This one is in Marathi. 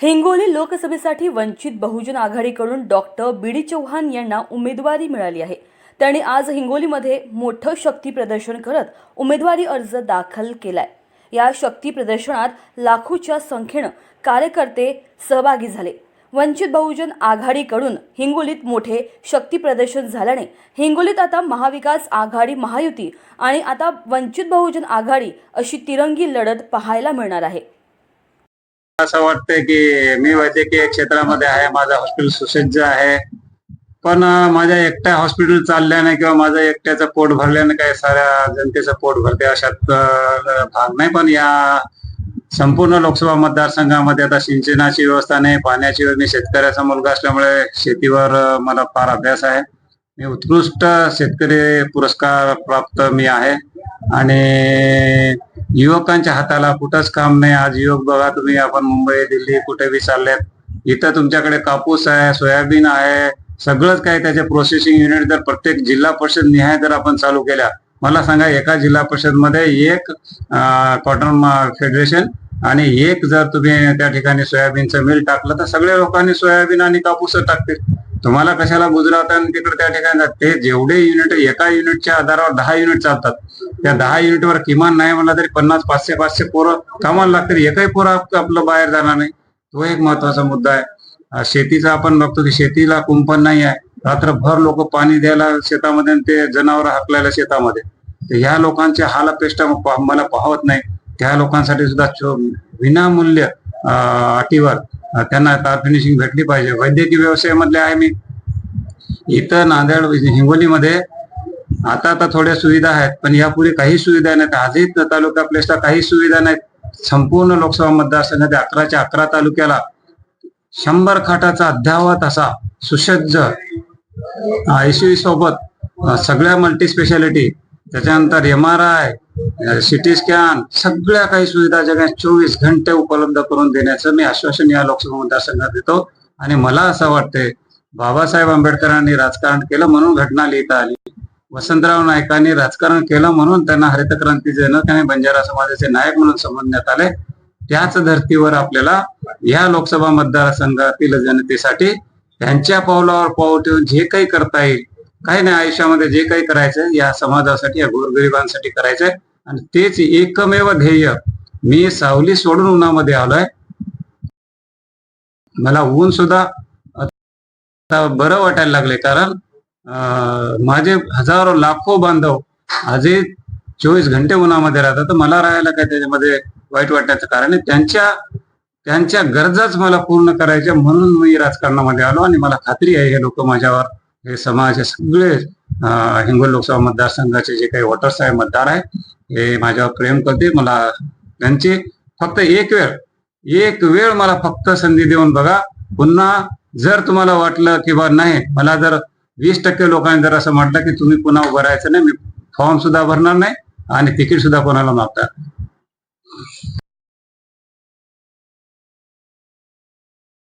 हिंगोली लोकसभेसाठी वंचित बहुजन आघाडीकडून डॉक्टर बी डी चव्हाण यांना उमेदवारी मिळाली आहे. त्यांनी आज हिंगोलीमध्ये मोठं शक्ती प्रदर्शन करत उमेदवारी अर्ज दाखल केलाय. या शक्ती प्रदर्शनात लाखोच्या संख्येनं कार्यकर्ते सहभागी झाले. वंचित बहुजन आघाडीकडून हिंगोलीत मोठे शक्ती प्रदर्शन झाल्याने हिंगोलीत आता महाविकास आघाडी महायुती आणि आता वंचित बहुजन आघाडी अशी तिरंगी लढत पाहायला मिळणार आहे. असं वाटतंय की मी वैद्यकीय क्षेत्रामध्ये आहे माझं हॉस्पिटल सुसज्ज आहे. पण माझ्या एकट्या हॉस्पिटल चालल्याने किंवा माझं एकट्याचं पोट भरल्याने काही साऱ्या जनतेचं पोट भरते अशात भाग नाही. पण या संपूर्ण लोकसभा मतदारसंघामध्ये आता सिंचनाची व्यवस्था नाही पाण्याची मी शेतकऱ्याचा मुलगा असल्यामुळे शेतीवर मला फार अभ्यास आहे. मी उत्कृष्ट शेतकरी पुरस्कार प्राप्त मी आहे. आणि युवकांच्या हाताला कुठंच काम नाही. आज युवक बघा तुम्ही आपण मुंबई दिल्ली कुठे बी चाललेत. इथं तुमच्याकडे कापूस आहे सोयाबीन आहे सगळंच काही त्याचे प्रोसेसिंग युनिट जर प्रत्येक जिल्हा परिषद निहाय जर आपण चालू केल्या मला सांगा एका जिल्हा परिषदमध्ये एक कॉटन फेडरेशन आणि एक जर तुम्ही त्या ठिकाणी सोयाबीनचं मिल टाकलं तर सगळ्या लोकांनी सोयाबीन आणि कापूस टाकतील. तुम्हाला कशाला गुजरात आणि तिकडे त्या ठिकाणी ते जेवढे युनिट एका युनिटच्या आधारावर दहा युनिट चालतात. त्या दहा युनिटवर किमान नाही म्हणलं तरी पन्नास पाचशे पाचशे पोरं कामाला लागतील. एकही पोरं आपलं बाहेर जाणार नाही. तो एक महत्त्वाचा मुद्दा आहे. शेतीचा आपण बघतो की शेतीला कुंपण नाही आहे. रात्रभर लोक पाणी द्यायला शेतामध्ये आणि ते जनावर हाकलायला शेतामध्ये. तर ह्या लोकांचे हाल अपेष्टा मला पाहत नाही. त्या लोकांसाठी सुद्धा विनामूल्य अटीवर त्यांना तार फिनिशिंग भेटली पाहिजे. वैद्यकीय व्यवसायामधले आहे मी. इथं नांदेड हिंगोलीमध्ये आता आता थोड्या सुविधा आहेत पण यापूर्वी काही सुविधा नाहीत. आजही तालुका प्लेसला काही सुविधा नाहीत. संपूर्ण लोकसभा मतदारसंघात अकराच्या अकरा तालुक्याला शंभर खाटाचा अद्यावत असा सुसज्ज आयसीयू सोबत सगळ्या मल्टी स्पेशालिटी त्याच्यानंतर M R I CT scan सगळ्या काही सुविधा जगात चोवीस घंटे उपलब्ध करून देण्याचं मी आश्वासन या लोकसभा मतदारसंघात देतो. आणि मला असं वाटतंय बाबासाहेब आंबेडकरांनी राजकारण केलं म्हणून घटना लिहिता आली. वसंतराव नायकांनी राजकारण केलं म्हणून त्यांना हरित क्रांती जनक आणि बंजारा समाजाचे नायक म्हणून समजण्यात आले. त्याच धर्तीवर आपल्याला या लोकसभा मतदारसंघातील जनतेसाठी त्यांच्या पावलावर पाऊल ठेवून जे काही करता येईल काही नाही आयुष्यामध्ये जे काही करायचं या समाजासाठी या गोरगरिबांसाठी करायचंय. आणि तेच एकमेव ध्येय मी सावली सोडून उन्हामध्ये आलोय. मला ऊन सुद्धा बरं वाटायला लागले कारण माझे हजारो लाखो बांधव आजही चोवीस घंटे उन्हामध्ये राहतात. तर मला राहायला काय त्याच्यामध्ये वाईट वाटण्याचं कारण आहे. त्यांच्या त्यांच्या गरजाच मला पूर्ण करायच्या म्हणून मी राजकारणामध्ये आलो आणि मला खात्री आहे हे लोक माझ्यावर हे समाज हे सगळे हिंगोली लोकसभा मतदारसंघाचे जे काही वोटर्स आहे मतदार आहे हे माझ्यावर प्रेम करते. मला त्यांची फक्त एक वेळ एक वेळ मला फक्त संधी देऊन बघा. पुन्हा जर तुम्हाला वाटलं की बा नाही मला जर वीस टक्के लोकांनी जर असं म्हटलं की तुम्ही पुन्हा उभं राहायचं नाही मी फॉर्म सुद्धा भरणार नाही आणि तिकीट सुद्धा कोणाला मागतात